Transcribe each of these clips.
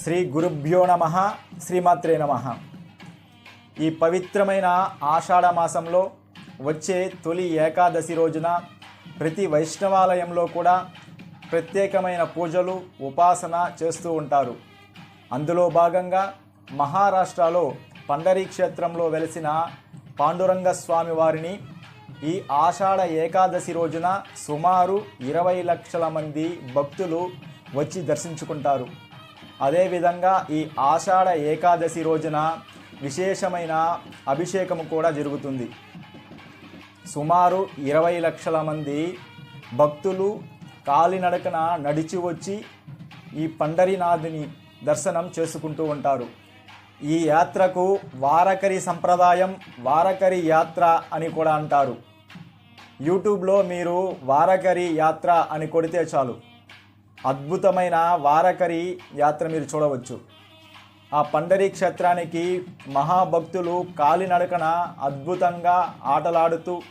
శ్రీ గురుభ్యో నమ శ్రీమాత్రే నమ. ఈ పవిత్రమైన ఆషాఢ మాసంలో వచ్చే తొలి ఏకాదశి రోజున ప్రతి వైష్ణవాలయంలో కూడా ప్రత్యేకమైన పూజలు ఉపాసన చేస్తూ ఉంటారు. అందులో భాగంగా మహారాష్ట్రలో పండరీ క్షేత్రంలో వెలిసిన పాండురంగ స్వామి వారిని ఈ ఆషాఢ ఏకాదశి రోజున సుమారు ఇరవై లక్షల మంది భక్తులు వచ్చి దర్శించుకుంటారు. అదేవిధంగా ఈ ఆషాఢ ఏకాదశి రోజున విశేషమైన అభిషేకము కూడా జరుగుతుంది. సుమారు ఇరవై లక్షల మంది భక్తులు కాలినడకన నడిచి వచ్చి ఈ పండరీనాథుని దర్శనం చేసుకుంటూ ఉంటారు. ఈ యాత్రకు వారకరి సంప్రదాయం వారకరి యాత్ర అని కూడా అంటారు. యూట్యూబ్లో మీరు వారకరి యాత్ర అని కొడితే చాలు. అద్భుతమైన వారకరి యాత్ర మీరు చూడవచ్చు. ఆ పండరీ క్షేత్రానికి మహాభక్తులు కాలినడకన అద్భుతంగా ఆటలాడుతూ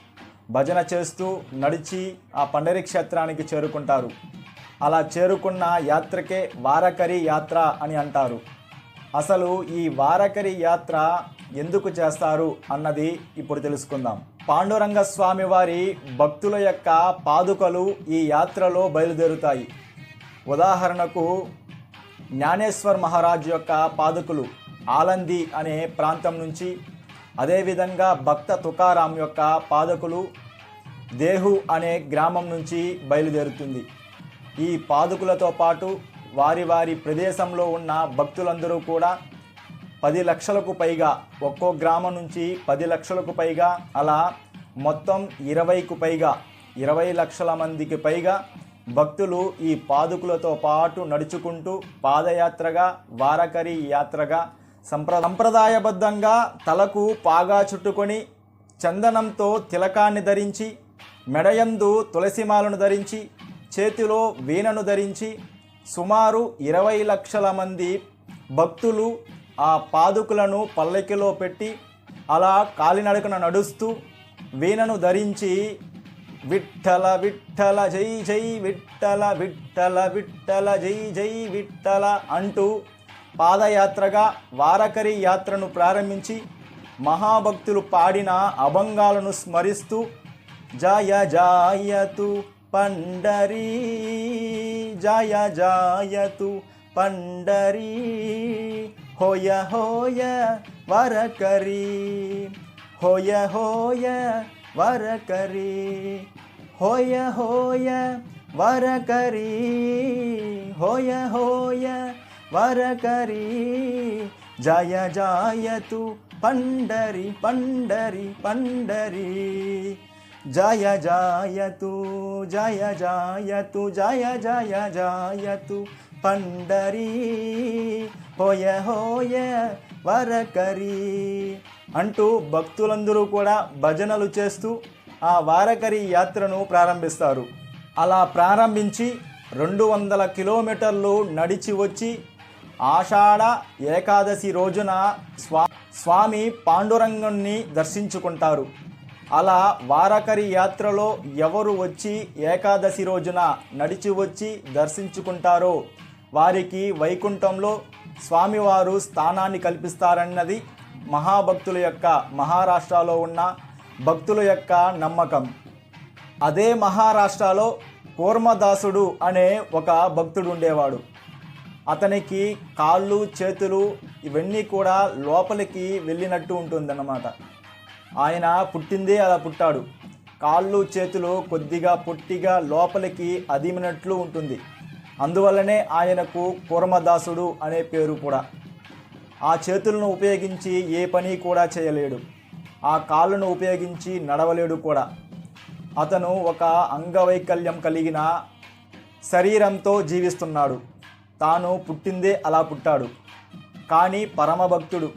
భజన చేస్తూ నడిచి ఆ పండరీ క్షేత్రానికి చేరుకుంటారు. అలా చేరుకున్న యాత్రకే వారకరి యాత్ర అని అంటారు. అసలు ఈ వారకరి యాత్ర ఎందుకు చేస్తారు అన్నది ఇప్పుడు తెలుసుకుందాం. పాండురంగ స్వామి వారి భక్తుల యొక్క పాదుకలు ఈ యాత్రలో బయలుదేరుతాయి. ఉదాహరణకు జ్ఞానేశ్వర్ మహారాజ్ యొక్క పాదుకులు ఆలంది అనే ప్రాంతం నుంచి అదేవిధంగా భక్త తుకారాం యొక్క పాదకులు దేహు అనే గ్రామం నుంచి బయలుదేరుతుంది. ఈ పాదుకులతో పాటు వారి వారి ప్రదేశంలో ఉన్న భక్తులందరూ కూడా పది లక్షలకు పైగా ఒక్కో గ్రామం నుంచి పది లక్షలకు పైగా అలా మొత్తం ఇరవైకు పైగా ఇరవై లక్షల మందికి పైగా భక్తులు ఈ పాదుకులతో పాటు నడుచుకుంటూ పాదయాత్రగా వారకరి యాత్రగా సంప్ర సంప్రదాయబద్ధంగా తలకు పాగా చుట్టుకొని చందనంతో తిలకాన్ని ధరించి మెడయందు తులసిమాలను ధరించి చేతిలో వీణను ధరించి సుమారు ఇరవై లక్షల మంది భక్తులు ఆ పాదుకులను పల్లకిలో పెట్టి అలా కాలినడకన నడుస్తూ వీణను ధరించి విఠల విఠల జై జై విఠల విఠల విఠల జై జై విఠల అంటూ పాదయాత్రగా వారకరి యాత్రను ప్రారంభించి మహాభక్తులు పాడిన అభంగాలను స్మరిస్తూ జయ జాయతు పండరీ జయ జాయతు పండరీ హోయ హోయ వరకరీ హోయ హోయ వరకరి. హోయ హోయ వరకరి. హోయ హోయ వరకరి. జయ జాయతు పండరి పండరి పండరి. జయ జాయతు జయ జాయతు జయ జయ జాయతు పండరి. హోయ హోయ వరకరీ. అంటూ భక్తులందరూ కూడా భజనలు చేస్తూ ఆ వారకరి యాత్రను ప్రారంభిస్తారు. అలా ప్రారంభించి రెండు వందల కిలోమీటర్లు నడిచి వచ్చి ఆషాఢ ఏకాదశి రోజున స్వా స్వామి పాండురంగుణ్ణి దర్శించుకుంటారు. అలా వారకరి యాత్రలో ఎవరు వచ్చి ఏకాదశి రోజున నడిచి వచ్చి దర్శించుకుంటారో వారికి వైకుంఠంలో స్వామివారు స్థానాన్ని కల్పిస్తారన్నది మహాభక్తుల యొక్క మహారాష్ట్రలో ఉన్న భక్తుల యొక్క నమ్మకం. అదే మహారాష్ట్రలో కూర్మదాసుడు అనే ఒక భక్తుడు ఉండేవాడు. అతనికి కాళ్ళు చేతులు ఇవన్నీ కూడా లోపలికి వెళ్ళినట్టు ఉంటుందన్నమాట. ఆయన పుట్టిందే అలా పుట్టాడు. కాళ్ళు చేతులు కొద్దిగా పొట్టిగా లోపలికి అదిమినట్లు ఉంటుంది. అందువల్లనే ఆయనకు కూర్మదాసుడు అనే పేరు కూడా. ఆ చేతులను ఉపయోగించి ఏ పని కూడా చేయలేడు. ఆ కాళ్ళను ఉపయోగించి నడవలేడు కూడా. అతను ఒక అంగవైకల్యం కలిగిన శరీరంతో జీవిస్తున్నాడు. తాను పుట్టిందే అలా పుట్టాడు. కానీ పరమభక్తుడు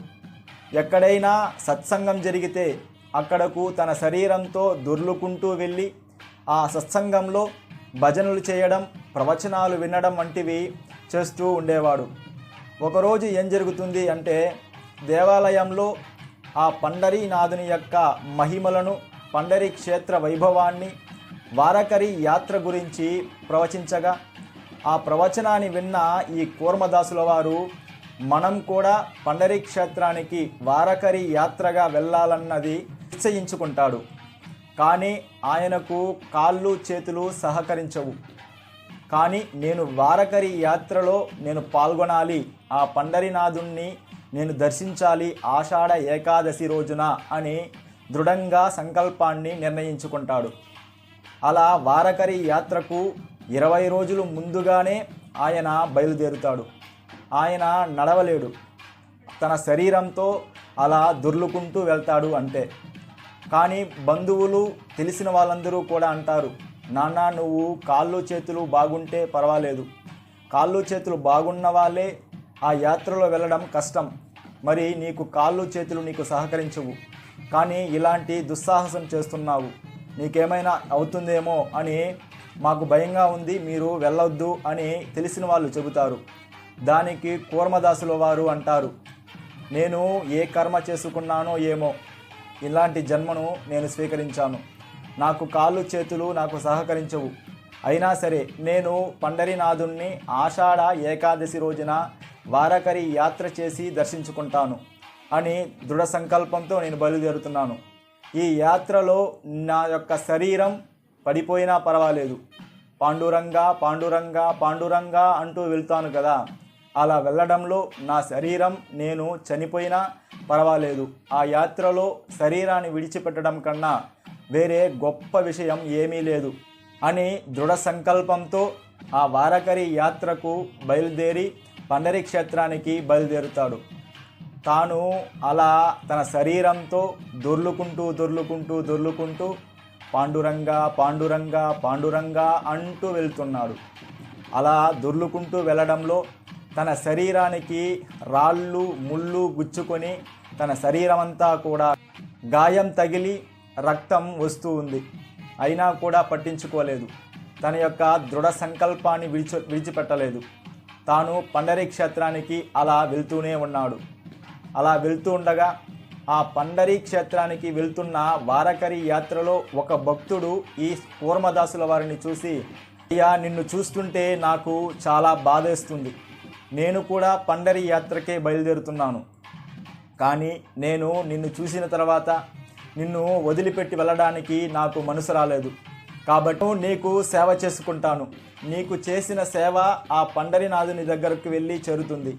ఎక్కడైనా సత్సంగం జరిగితే అక్కడకు తన శరీరంతో దొర్లుకుంటూ వెళ్ళి ఆ సత్సంగంలో భజనలు చేయడం ప్రవచనాలు వినడం వంటివి చేస్తూ ఉండేవాడు. ఒకరోజు ఏం జరుగుతుంది అంటే దేవాలయంలో ఆ పండరీనాథుని యొక్క మహిమలను పండరి క్షేత్ర వైభవాన్ని వారకరి యాత్ర గురించి ప్రవచించగా ఆ ప్రవచనాన్ని విన్న ఈ కూర్మదాసుల వారు మనం కూడా పండరీ క్షేత్రానికి వారకరి యాత్రగా వెళ్ళాలన్నది నిశ్చయించుకుంటాడు. కానీ ఆయనకు కాళ్ళు చేతులు సహకరించవు. కానీ నేను వారకరి యాత్రలో నేను పాల్గొనాలి. ఆ పండరినాథుణ్ణి నేను దర్శించాలి. ఆషాఢ ఏకాదశి రోజున అని దృఢంగా సంకల్పాన్ని నిర్ణయించుకుంటాడు. అలా వారకరి యాత్రకు ఇరవై రోజులు ముందుగానే ఆయన బయలుదేరుతాడు. ఆయన నడవలేడు. తన శరీరంతో అలా దొర్లుకుంటూ వెళ్తాడు అంటే కానీ బంధువులు తెలిసిన వాళ్ళందరూ కూడా అంటారు నాన్న నువ్వు కాళ్ళు చేతులు బాగుంటే పర్వాలేదు. కాళ్ళు చేతులు బాగున్న వాళ్ళే ఆ యాత్రలో వెళ్ళడం కష్టం. మరి నీకు కాళ్ళు చేతులు నీకు సహకరించవు. కానీ ఇలాంటి దుస్సాహసం చేస్తున్నావు. నీకేమైనా అవుతుందేమో అని మాకు భయంగా ఉంది మీరు వెళ్ళొద్దు అని తెలిసిన వాళ్ళు చెబుతారు. దానికి కూర్మదాసుల వారు అంటారు. నేను ఏ కర్మ చేసుకున్నానో ఏమో. ఇలాంటి జన్మను నేను స్వీకరించాను. నాకు కాళ్ళు చేతులు నాకు సహకరించవు. అయినా సరే నేను పండరీనాథుణ్ణి ఆషాఢ ఏకాదశి రోజున వారకరి యాత్ర చేసి దర్శించుకుంటాను అని దృఢ సంకల్పంతో నేను బయలుదేరుతున్నాను. ఈ యాత్రలో నా యొక్క శరీరం పడిపోయినా పర్వాలేదు. పాండురంగా పాండురంగా పాండురంగా అంటూ వెళ్తాను కదా. అలా వెళ్ళడంలో నా శరీరం నేను చనిపోయినా పర్వాలేదు. ఆ యాత్రలో శరీరాన్ని విడిచిపెట్టడం కన్నా వేరే గొప్ప విషయం ఏమీ లేదు అని దృఢ సంకల్పంతో ఆ వారకరి యాత్రకు బయలుదేరి పండరి క్షేత్రానికి బయలుదేరుతాడు. తాను అలా తన శరీరంతో దొర్లుకుంటూ దొర్లుకుంటూ దొర్లుకుంటూ పాండురంగా పాండురంగా పాండురంగా అంటూ వెళ్తున్నాడు. అలా దొర్లుకుంటూ వెళ్ళడంలో తన శరీరానికి రాళ్ళు ముళ్ళు గుచ్చుకొని తన శరీరమంతా కూడా గాయం తగిలి రక్తం వస్తూ ఉంది. అయినా కూడా పట్టించుకోలేదు. తన యొక్క దృఢ సంకల్పాన్ని విడిచి విడిచిపెట్టలేదు. తాను పండరీ క్షేత్రానికి అలా వెళ్తూనే ఉన్నాడు. అలా వెళ్తూ ఉండగా ఆ పండరీ క్షేత్రానికి వెళ్తున్న వారకరి యాత్రలో ఒక భక్తుడు ఈ కూర్మదాసుల వారిని చూసి అయ్యా నిన్ను చూస్తుంటే నాకు చాలా బాధేస్తుంది. నేను కూడా పండరీ యాత్రకే బయలుదేరుతున్నాను. కానీ నేను నిన్ను చూసిన తర్వాత నిన్ను వదిలిపెట్టి వెళ్ళడానికి నాకు మనసు రాలేదు. కాబట్టి నీకు సేవ చేసుకుంటాను. నీకు చేసిన సేవ ఆ పండరినాథుని దగ్గరకు వెళ్ళి చేరుతుంది.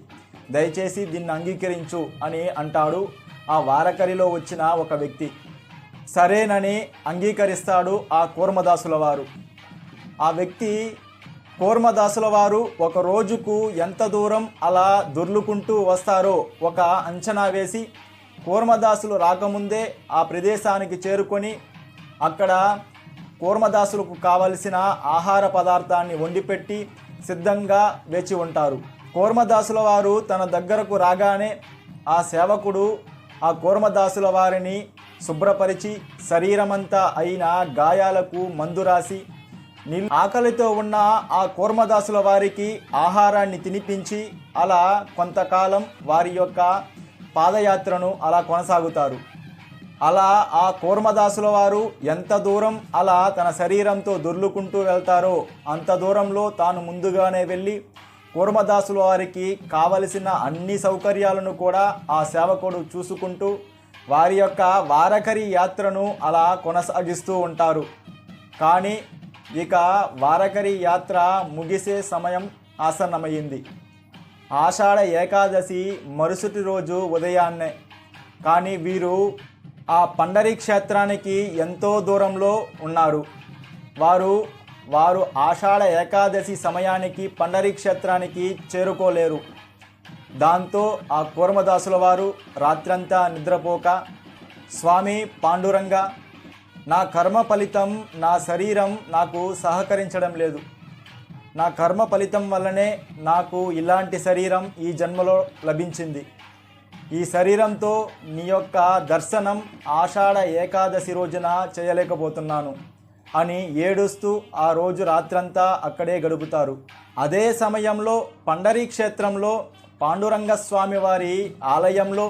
దయచేసి దీన్ని అంగీకరించు అని అంటాడు ఆ వారకరిలో వచ్చిన ఒక వ్యక్తి. సరేనని అంగీకరిస్తాడు ఆ కూర్మదాసుల వారు ఆ వ్యక్తి కూర్మదాసుల వారు ఒక రోజుకు ఎంత దూరం అలా దొర్లుకుంటూ వస్తారో ఒక అంచనా వేసి కూర్మదాసులు రాకముందే ఆ ప్రదేశానికి చేరుకొని అక్కడ కూర్మదాసులకు కావలసిన ఆహార పదార్థాన్ని వండిపెట్టి సిద్ధంగా వేచి ఉంటారు. కూర్మదాసుల వారు తన దగ్గరకు రాగానే ఆ సేవకుడు ఆ కూర్మదాసుల వారిని శుభ్రపరిచి శరీరమంతా అయిన గాయాలకు మందు రాసి నీళ్ళు ఆకలితో ఉన్న ఆ కూర్మదాసుల వారికి ఆహారాన్ని తినిపించి అలా కొంతకాలం వారి యొక్క పాదయాత్రను అలా కొనసాగుతారు. అలా ఆ కూర్మదాసుల వారు ఎంత దూరం అలా తన శరీరంతో దొర్లుకుంటూ వెళ్తారో అంత దూరంలో తాను ముందుగానే వెళ్ళి కూర్మదాసుల వారికి కావలసిన అన్ని సౌకర్యాలను కూడా ఆ సేవకుడు చూసుకుంటూ వారి యొక్క వారకరి యాత్రను అలా కొనసాగిస్తూ ఉంటారు. కానీ ఇక వారకరి యాత్ర ముగిసే సమయం ఆసన్నమైంది ఆషాఢ ఏకాదశి మరుసటి రోజు ఉదయాన్నే. కానీ వీరు ఆ పండరి క్షేత్రానికి ఎంతో దూరంలో ఉన్నారు. వారు వారు ఆషాఢ ఏకాదశి సమయానికి పండరి క్షేత్రానికి చేరుకోలేరు. దాంతో ఆ కూర్మదాసుల వారు రాత్రంతా నిద్రపోక స్వామి పాండురంగ నా కర్మ ఫలితం నా శరీరం నాకు సహకరించడం లేదు. నా కర్మ ఫలితం వల్లనే నాకు ఇలాంటి శరీరం ఈ జన్మలో లభించింది. ఈ శరీరంతో నీ యొక్క దర్శనం ఆషాఢ ఏకాదశి రోజున చేయలేకపోతున్నాను అని ఏడుస్తూ ఆ రోజు రాత్రంతా అక్కడే గడుపుతారు. అదే సమయంలో పండరీ క్షేత్రంలో పాండురంగ స్వామి వారి ఆలయంలో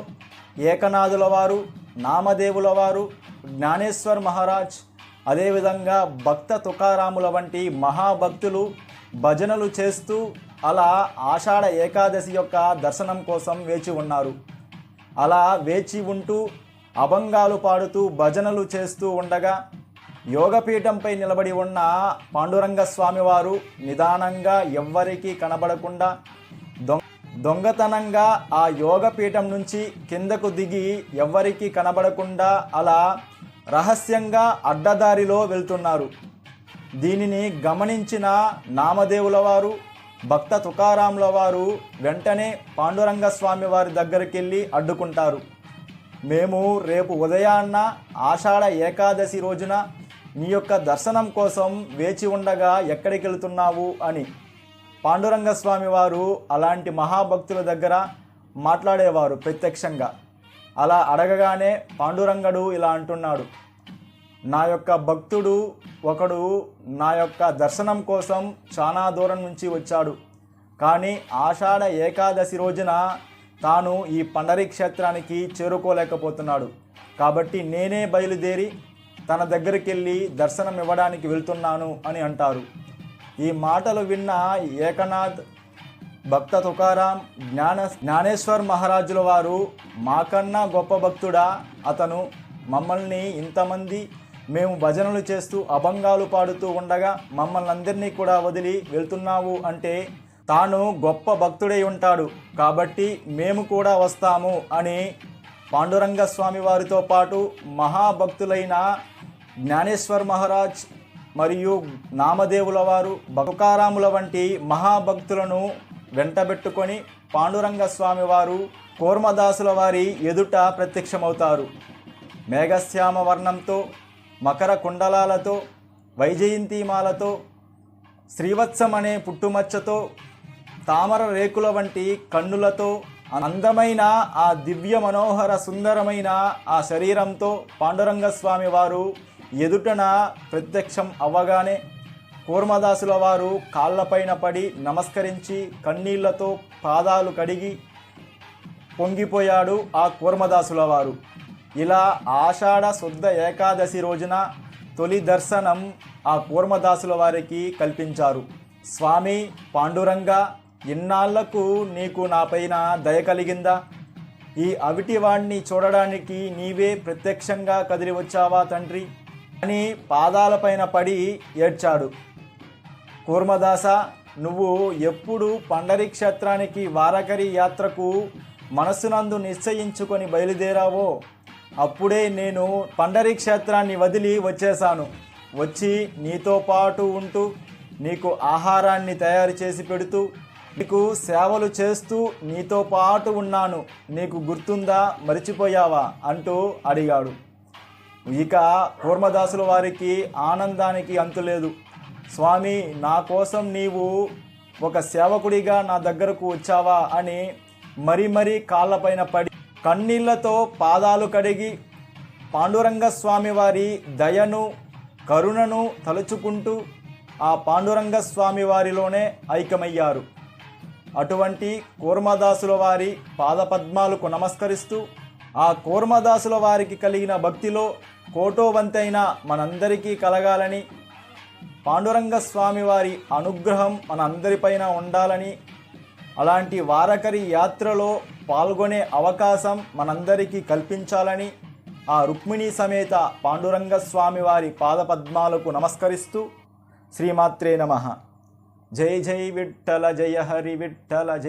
ఏకనాథుల వారు నామదేవుల వారు జ్ఞానేశ్వర్ మహారాజ్ అదేవిధంగా భక్త తుకారాముల వంటి మహాభక్తులు భజనలు చేస్తూ అలా ఆషాఢ ఏకాదశి యొక్క దర్శనం కోసం వేచి ఉన్నారు. అలా వేచి ఉంటూ అభంగాలు పాడుతూ భజనలు చేస్తూ ఉండగా యోగపీఠంపై నిలబడి ఉన్న పాండురంగ స్వామివారు నిదానంగా ఎవ్వరికీ కనబడకుండా దొంగ దొంగతనంగా ఆ యోగపీఠం నుంచి కిందకు దిగి ఎవ్వరికీ కనబడకుండా అలా రహస్యంగా అడ్డదారిలో వెళ్తున్నారు. దీనిని గమనించిన నామదేవుల వారు భక్త తుకారాముల వారు వెంటనే పాండురంగ స్వామి వారి దగ్గరికి వెళ్ళి అడ్డుకుంటారు. మేము రేపు ఉదయాన్న ఆషాఢ ఏకాదశి రోజున మీ యొక్క దర్శనం కోసం వేచి ఉండగా ఎక్కడికి వెళ్తున్నావు అని పాండురంగ స్వామి వారు అలాంటి మహాభక్తుల దగ్గర మాట్లాడేవారు ప్రత్యక్షంగా. అలా అడగగానే పాండురంగడు ఇలా అంటున్నాడు. నా యొక్క భక్తుడు ఒకడు నా యొక్క దర్శనం కోసం చాలా దూరం నుంచి వచ్చాడు. కానీ ఆషాఢ ఏకాదశి రోజున తాను ఈ పండరి క్షేత్రానికి చేరుకోలేకపోతున్నాడు. కాబట్టి నేనే బయలుదేరి తన దగ్గరికి వెళ్ళి దర్శనం ఇవ్వడానికి వెళ్తున్నాను అని అంటారు. ఈ మాటలు విన్న ఏకనాథ్ భక్త తుకారాం జ్ఞాన జ్ఞానేశ్వర్ మహారాజుల వారు మాకన్నా గొప్ప భక్తుడా అతను మమ్మల్ని ఇంతమంది మేము భజనలు చేస్తూ అభంగాలు పాడుతూ ఉండగా మమ్మల్ని అందరినీ కూడా వదిలి వెళ్తున్నావు అంటే తాను గొప్ప భక్తుడై ఉంటాడు కాబట్టి మేము కూడా వస్తాము అని పాండురంగ స్వామి వారితో పాటు మహాభక్తులైన జ్ఞానేశ్వర్ మహారాజ్ మరియు నామదేవుల వారు బతుకారాముల వంటి మహాభక్తులను వెంటబెట్టుకొని పాండురంగ స్వామి వారు కూర్మదాసుల వారి ఎదుట ప్రత్యక్షమవుతారు. మేఘశ్యామ వర్ణంతో మకర కుండలాలతో వైజయంతిమాలతో శ్రీవత్సం అనే పుట్టుమచ్చతో తామర రేకుల వంటి కన్నులతో అందమైన ఆ దివ్య మనోహర సుందరమైన ఆ శరీరంతో పాండురంగస్వామి వారు ఎదుటన ప్రత్యక్షం అవ్వగానే కూర్మదాసుల వారు కాళ్ళపైన పడి నమస్కరించి కన్నీళ్ళతో పాదాలు కడిగి పొంగిపోయాడు ఆ కూర్మదాసుల వారు. ఇలా ఆషాఢ శుద్ధ ఏకాదశి రోజున తొలి దర్శనం ఆ కూర్మదాసుల వారికి కల్పించారు. స్వామి పాండురంగ ఇన్నాళ్ళకు నీకు నాపైన దయ కలిగిందా? ఈ అవిటివాణ్ణి చూడడానికి నీవే ప్రత్యక్షంగా కదిలి వచ్చావా తండ్రి? అని పాదాలపైన పడి ఏడ్చాడు. కూర్మదాస నువ్వు ఎప్పుడు పండరి క్షేత్రానికి వారకరి యాత్రకు మనస్సునందు నిశ్చయించుకొని బయలుదేరావో? అప్పుడే నేను పండరి క్షేత్రాన్ని వదిలి వచ్చేశాను. వచ్చి నీతో పాటు ఉంటూ నీకు ఆహారాన్ని తయారు చేసి పెడుతూ నీకు సేవలు చేస్తూ నీతో పాటు ఉన్నాను. నీకు గుర్తుందా? మర్చిపోయావా? అంటూ అడిగాడు. ఇక కూర్మదాసుల వారికి ఆనందానికి అంతులేదు స్వామి నా కోసం నీవు ఒక సేవకుడిగా నా దగ్గరకు వచ్చావా? అని మరి మరీ కాళ్ళపైన పడి కన్నీళ్ళతో పాదాలు కడిగి పాండురంగ స్వామి వారి దయను కరుణను తలుచుకుంటూ ఆ పాండురంగ స్వామి వారిలోనే ఐక్యమయ్యారు. అటువంటి కూర్మదాసుల వారి పాదపద్మాలకు నమస్కరిస్తూ ఆ కూర్మదాసుల వారికి కలిగిన భక్తిలో కోటోవంతైన మనందరికీ కలగాలని పాండురంగ స్వామి వారి అనుగ్రహం మనందరిపైన ఉండాలని అలాంటి వారకరి యాత్రలో పాల్గొనే అవకాశం మనందరికీ కల్పించాలని ఆ రుక్మిణీ సమేత పాండురంగ స్వామి వారి పాదపద్మాలకు నమస్కరిస్తూ శ్రీమాత్రే నమ. జై జై విఠల జయ హరి విఠల జయ